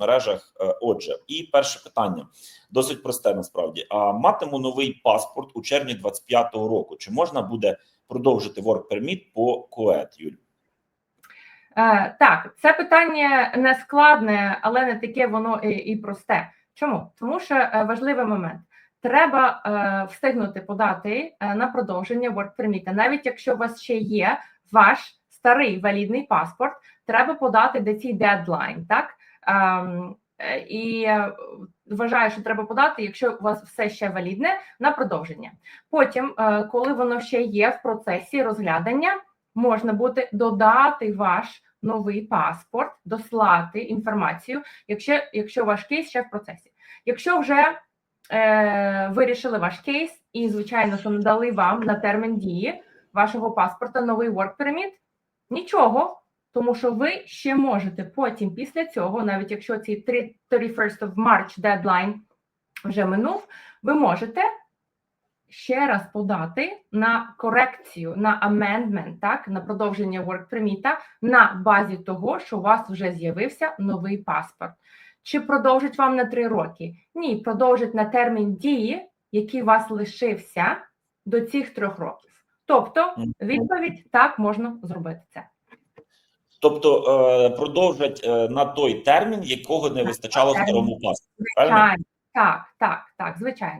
соцмережах. Е, Отже, і перше питання досить просте. Насправді, а матиму новий паспорт у червні 25-го року. Чи можна буде продовжити work permit по КОЕТ, Юль? Е, так, це питання не складне, але не таке воно і, і просте. Чому? Тому що е, важливий момент. Треба е, встигнути подати е, на продовження work permit. Навіть якщо у вас ще є ваш старий валідний паспорт, треба подати до цей дедлайн, так? Ем, е, і е, вважаю, що треба подати, якщо у вас все ще валідне, на продовження. Потім, е, коли воно ще є в процесі розглядання, можна буде додати ваш новий паспорт, дослати інформацію, якщо, якщо ваш кейс ще в процесі. Якщо вже е, вирішили ваш кейс і, звичайно, що надали вам на термін дії вашого паспорта новий work permit, нічого, тому що ви ще можете потім, після цього, навіть якщо цей 3 31st of March дедлайн вже минув, ви можете ще раз подати на корекцію, на amendment, так, на продовження work permit на базі того, що у вас вже з'явився новий паспорт. Чи продовжить вам на три роки? Ні, продовжить на термін дії, який у вас лишився до цих трьох років. Тобто, відповідь так можна зробити це. Тобто е, продовжать е, на той термін, якого не вистачало паспорту. Правильно? Звичайно, так, так, так, звичайно.